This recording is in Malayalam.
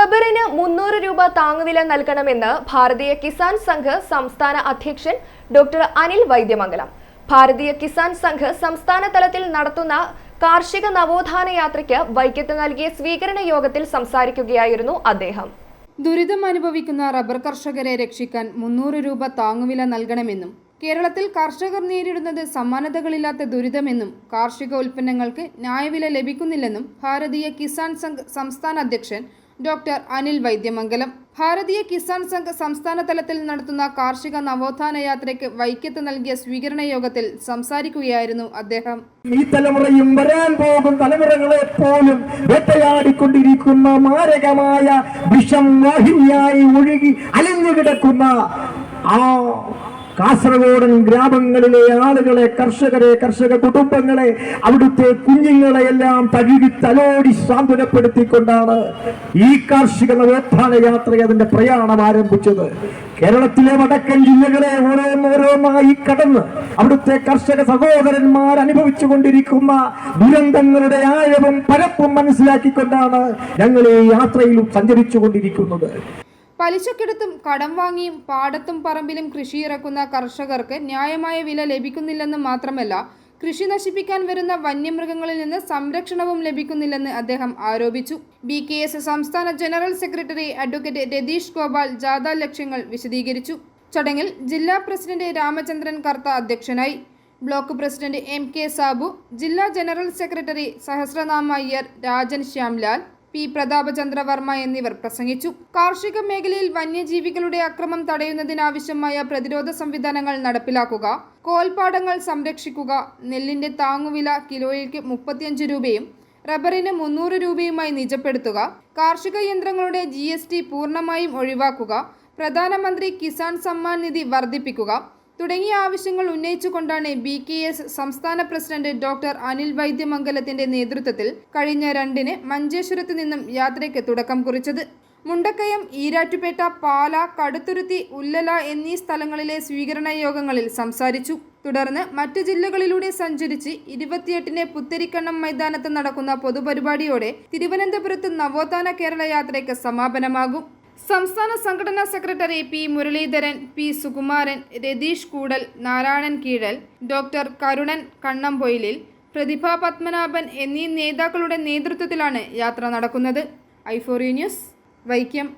റബ്ബറിന് മുന്നൂറ് രൂപ താങ്ങുവില നൽകണമെന്ന് ഭാരതീയ കിസാൻ സംഘ് സംസ്ഥാന അധ്യക്ഷൻ ഡോക്ടർ അനിൽ വൈദ്യമംഗലം. ഭാരതീയ കിസാൻ സംഘ് സംസ്ഥാന തലത്തിൽ നടത്തുന്ന കാർഷിക നവോത്ഥാന യാത്രയ്ക്ക് വൈക്കത്ത് നൽകിയ സ്വീകരണ യോഗത്തിൽ സംസാരിക്കുകയായിരുന്നു അദ്ദേഹം. ദുരിതം അനുഭവിക്കുന്ന റബ്ബർ കർഷകരെ രക്ഷിക്കാൻ മുന്നൂറ് രൂപ താങ്ങുവില നൽകണമെന്നും കേരളത്തിൽ കർഷകർ നേരിടുന്നത് സമാനതകളില്ലാത്ത ദുരിതമെന്നും കാർഷിക ഉൽപ്പന്നങ്ങൾക്ക് ന്യായവില ലഭിക്കുന്നില്ലെന്നും ഭാരതീയ കിസാൻ സംഘ് സംസ്ഥാന അധ്യക്ഷൻ ഡോക്ടർ അനിൽ വൈദ്യമംഗലം. ഭാരതീയ കിസാൻ സംഘ് സംസ്ഥാന തലത്തിൽ നടത്തുന്ന കാർഷിക നവോത്ഥാന യാത്രയ്ക്ക് വൈക്കത്ത് നൽകിയ സ്വീകരണ യോഗത്തിൽ സംസാരിക്കുകയായിരുന്നു അദ്ദേഹം. ഈ തലമുറയും വരാൻ പോകും തലമുറകളെ പോലും വേട്ടയാടിക്കൊണ്ടിരിക്കുന്ന മാരകമായ വിഷം വാഹിനിയായി ഒഴുകി അലിഞ്ഞു കിടക്കുന്ന ആ കാസർഗോഡൻ ഗ്രാമങ്ങളിലെ ആളുകളെ കർഷകരെ കർഷക കുടുംബങ്ങളെ അവിടുത്തെ കുഞ്ഞുങ്ങളെ എല്ലാം തഴുകി തലോടി സാന്ത്വനപ്പെടുത്തിക്കൊണ്ടാണ് ഈ കാർഷിക നവോത്ഥാന യാത്ര അതിന്റെ പ്രയാണം ആരംഭിച്ചത്. കേരളത്തിലെ വടക്കൻ ജില്ലകളെ ഓരോന്നോരോന്നായി കടന്ന് അവിടുത്തെ കർഷക സഹോദരന്മാർ അനുഭവിച്ചു കൊണ്ടിരിക്കുന്ന ദുരന്തങ്ങളുടെ ആഴവും പരപ്പും മനസ്സിലാക്കിക്കൊണ്ടാണ് ഞങ്ങൾ ഈ യാത്രയിൽ സഞ്ചരിച്ചു കൊണ്ടിരിക്കുന്നത്. പലിശക്കെടുത്തും കടം വാങ്ങിയും പാടത്തും പറമ്പിലും കൃഷിയിറക്കുന്ന കർഷകർക്ക് ന്യായമായ വില ലഭിക്കുന്നില്ലെന്ന് മാത്രമല്ല കൃഷി നശിപ്പിക്കാൻ വരുന്ന വന്യമൃഗങ്ങളിൽ നിന്ന് സംരക്ഷണവും ലഭിക്കുന്നില്ലെന്ന് അദ്ദേഹം ആരോപിച്ചു. ബി കെ എസ് സംസ്ഥാന general secretary advocate Ratheesh Gopal ജാഥ ലക്ഷ്യങ്ങൾ വിശദീകരിച്ചു. ചടങ്ങിൽ ജില്ലാ പ്രസിഡന്റ് രാമചന്ദ്രൻ കർത്ത അധ്യക്ഷനായി. Block president M K Sabu ജില്ലാ general secretary Sahasranama Iyer Rajan Shyamlal P Prathapachandra Varma എന്നിവർ പ്രസംഗിച്ചു. കാർഷിക മേഖലയിൽ വന്യജീവികളുടെ അക്രമം തടയുന്നതിനാവശ്യമായ പ്രതിരോധ സംവിധാനങ്ങൾ നടപ്പിലാക്കുക കോൽപ്പാടങ്ങൾ സംരക്ഷിക്കുക നെല്ലിന്റെ താങ്ങുവില കിലോയ്ക്ക് മുപ്പത്തിയഞ്ച് രൂപയും റബ്ബറിന് മുന്നൂറ് രൂപയുമായി നിജപ്പെടുത്തുക കാർഷിക യന്ത്രങ്ങളുടെ ജി പൂർണമായും ഒഴിവാക്കുക പ്രധാനമന്ത്രി കിസാൻ സമ്മാൻ നിധി വർദ്ധിപ്പിക്കുക തുടങ്ങിയ ആവശ്യങ്ങൾ ഉന്നയിച്ചുകൊണ്ടാണ് ബി കെ എസ് സംസ്ഥാന പ്രസിഡന്റ് ഡോക്ടർ അനിൽ വൈദ്യമംഗലത്തിന്റെ നേതൃത്വത്തിൽ കഴിഞ്ഞ രണ്ടിന് മഞ്ചേശ്വരത്ത് നിന്നും യാത്രയ്ക്ക് തുടക്കം കുറിച്ചത്. മുണ്ടക്കയം ഈരാറ്റുപേട്ട പാല കടുത്തുരുത്തി ഉല്ലല എന്നീ സ്ഥലങ്ങളിലെ സ്വീകരണ യോഗങ്ങളിൽ സംസാരിച്ചു. തുടർന്ന് മറ്റ് ജില്ലകളിലൂടെ സഞ്ചരിച്ച് ഇരുപത്തിയെട്ടിന് പുത്തരിക്കണ്ണം മൈതാനത്ത് നടക്കുന്ന പൊതുപരിപാടിയോടെ തിരുവനന്തപുരത്ത് നവോത്ഥാന കേരള യാത്രയ്ക്ക് സമാപനമാകും. സംസ്ഥാന സംഘടനാ secretary P Muraleedharan P Sukumaran Ratheesh Koodal Narayanan Keezhal doctor Karunan കണ്ണംപൊയിലിൽ Prathibha Padmanabhan എന്നീ നേതാക്കളുടെ നേതൃത്വത്തിലാണ് യാത്ര നടക്കുന്നത്. ഐഫോറി ന്യൂസ് വൈക്കം.